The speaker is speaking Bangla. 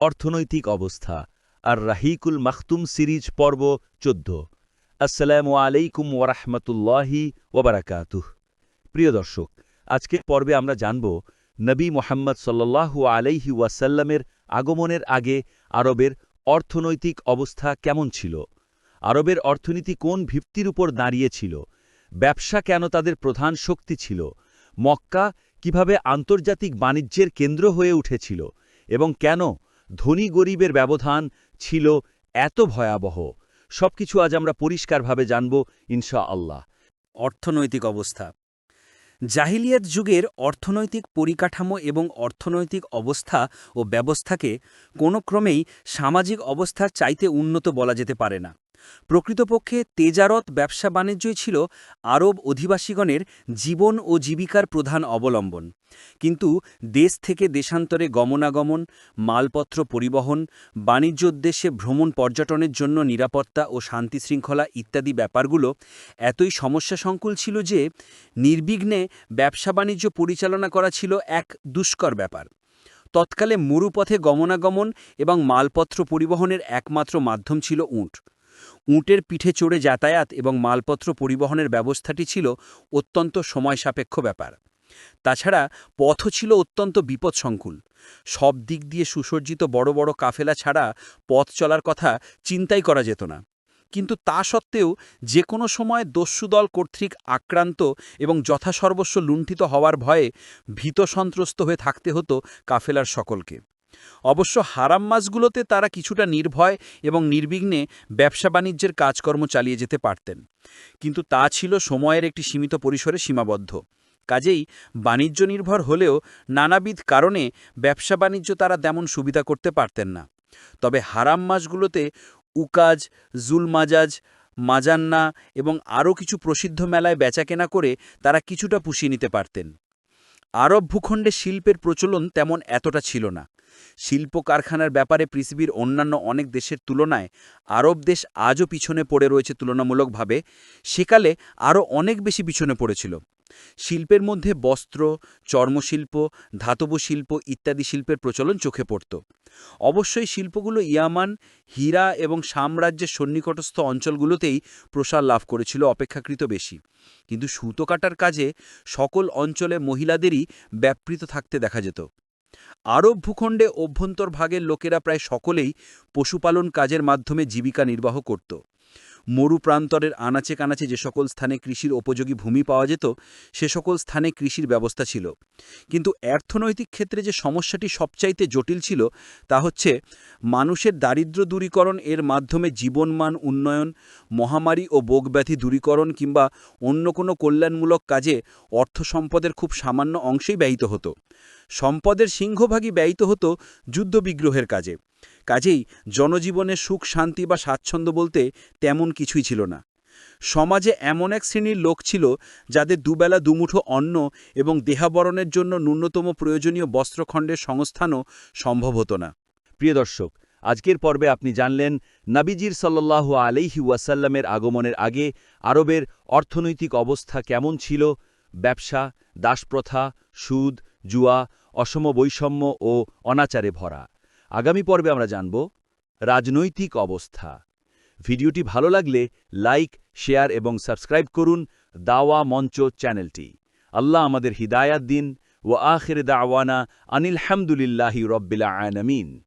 অর্থনৈতিক অবস্থা। আর রাহিকুল মাখতুম সিরিজ পর্ব চোদ্দ। আসসালামু আলাইকুম ওরহমতুল্লাহি ওবরাকাতুহ প্রিয় দর্শক, আজকের পর্বে আমরা জানব নবী মোহাম্মদ সাল্লাল্লাহু আলাইহি ওয়াসাল্লামের আগমনের আগে আরবের অর্থনৈতিক অবস্থা কেমন ছিল? আরবের অর্থনীতি কোন ভিত্তির উপর দাঁড়িয়েছিল ব্যবসা কেন তাদের প্রধান শক্তি ছিল? মক্কা কীভাবে আন্তর্জাতিক বাণিজ্যের কেন্দ্র হয়ে উঠেছিল? এবং কেন ধনী গরিবের ব্যবধান ছিল এত ভয়াবহ। সবকিছু আজ আমরা পরিষ্কারভাবে জানব ইনশা আল্লাহ অর্থনৈতিক অবস্থা। জাহিলিয়াত যুগের অর্থনৈতিক পরিকাঠামো এবং অর্থনৈতিক অবস্থা ও ব্যবস্থাকে কোনো ক্রমেই সামাজিক অবস্থার চাইতে উন্নত বলা যেতে পারে না। প্রকৃতপক্ষে তেজারত ব্যবসা বাণিজ্যই ছিল আরব অধিবাসীগণের জীবন ও জীবিকার প্রধান অবলম্বন। কিন্তু দেশ থেকে দেশান্তরে গমনাগমন, মালপত্র পরিবহন, বাণিজ্য উদ্দেশ্যে ভ্রমণ পর্যটনের জন্য নিরাপত্তা ও শান্তি শৃঙ্খলা ইত্যাদি ব্যাপারগুলো এতই সমস্যা সংকুল ছিল যে নির্বিঘ্নে ব্যবসা বাণিজ্য পরিচালনা করা ছিল এক দুষ্কর ব্যাপার। তৎকালে মরুপথে গমনাগমন এবং মালপত্র পরিবহনের একমাত্র মাধ্যম ছিল উঁট। উঁটের পিঠে চড়ে যাতায়াত এবং মালপত্র পরিবহনের ব্যবস্থাটি ছিল অত্যন্ত সময়সাপেক্ষ ব্যাপার। তাছাড়া পথও ছিল অত্যন্ত বিপদসংকুল। সব দিক দিয়ে সুসজ্জিত বড় বড় কাফেলা ছাড়া পথ চলার কথা চিন্তাই করা যেত না। কিন্তু তা সত্ত্বেও যে কোনো সময় দস্যুদল কর্তৃক আক্রান্ত এবং যথাসর্বস্ব লুণ্ঠিত হওয়ার ভয়ে ভীত সন্ত্রস্ত হয়ে থাকতে হতো কাফেলার সকলকে। অবশ্য হারাম মাসগুলোতে তারা কিছুটা নির্ভয় এবং নির্বিঘ্নে ব্যবসা বাণিজ্যের কাজকর্ম চালিয়ে যেতে পারতেন। কিন্তু তা ছিল সময়ের একটি সীমিত পরিসরে সীমাবদ্ধ। কাজেই বাণিজ্য নির্ভর হলেও নানাবিধ কারণে ব্যবসা বাণিজ্য তারা তেমন সুবিধা করতে পারতেন না। তবে হারাম মাসগুলোতে উকাজ, জুলমাজাজ, মাজান্না এবং আরও কিছু প্রসিদ্ধ মেলায় বেচাকেনা করে তারা কিছুটা পুষিয়ে নিতে পারতেন। আরব ভূখণ্ডে শিল্পের প্রচলন তেমন এতটা ছিল না। শিল্প কারখানার ব্যাপারে পৃথিবীর অন্যান্য অনেক দেশের তুলনায় আরব দেশ আজও পিছনে পড়ে রয়েছে তুলনামূলকভাবে। সেকালে আরও অনেক বেশি পিছনে পড়েছিল। শিল্পের মধ্যে বস্ত্র, চর্মশিল্প, ধাতব শিল্প ইত্যাদি শিল্পের প্রচলন চোখে পড়ত। অবশ্যই শিল্পগুলো ইয়ামান, হীরা এবং সাম্রাজ্যের সন্নিকটস্থ অঞ্চলগুলোতেই প্রসার লাভ করেছিল অপেক্ষাকৃত বেশি। কিন্তু সুতো কাটার কাজে সকল অঞ্চলে মহিলাদেরই ব্যাপৃত থাকতে দেখা যেত। আরব ভূখণ্ডে অভ্যন্তরভাগের লোকেরা প্রায় সকলেই পশুপালন কাজের মাধ্যমে জীবিকা নির্বাহ করত। মরু প্রান্তরের আনাচে কানাচে যে সকল স্থানে কৃষির উপযোগী ভূমি পাওয়া যেত, সে সকল স্থানে কৃষির ব্যবস্থা ছিল। কিন্তু অর্থনৈতিক ক্ষেত্রে যে সমস্যাটি সবচাইতে জটিল ছিল, তা হচ্ছে মানুষের দারিদ্র দূরীকরণ এর মাধ্যমে জীবনমান উন্নয়ন, মহামারী ও বোগব্যাধি দূরীকরণ কিংবা অন্য কোনো কল্যাণমূলক কাজে অর্থ সম্পদের খুব সামান্য অংশেই ব্যয়িত হতো। সম্পদের সিংহভাগই ব্যয়িত হতো যুদ্ধবিগ্রহের কাজে। কাজেই জনজীবনে সুখ, শান্তি বা স্বাচ্ছন্দ্য বলতে তেমন কিছুই ছিল না। সমাজে এমন এক শ্রেণির লোক ছিল যাদের দুবেলা, দুমুঠো অন্ন এবং দেহাবরণের জন্য ন্যূনতম প্রয়োজনীয় বস্ত্রখণ্ডের সংস্থানও সম্ভব হতো না। প্রিয় দর্শক, আজকের পর্বে আপনি জানলেন নাবিজির সাল্লাল্লাহু আলাইহি ওয়াসাল্লামের আগমনের আগে আরবের অর্থনৈতিক অবস্থা কেমন ছিল? ব্যবসা, দাসপ্রথা, সুদ, জুয়া, অসম বৈষম্য ও অনাচারে ভরা। আগামী পর্বে আমরা জানব রাজনৈতিক অবস্থা। ভিডিওটি ভালো লাগলে লাইক, শেয়ার এবং সাবস্ক্রাইব করুন দাওয়া মঞ্চ চ্যানেলটি। আল্লাহ আমাদের হিদায়াত দিন। ও আখের দাওয়ানা আনিল হামদুলিল্লাহি রব্বিলা আনমিন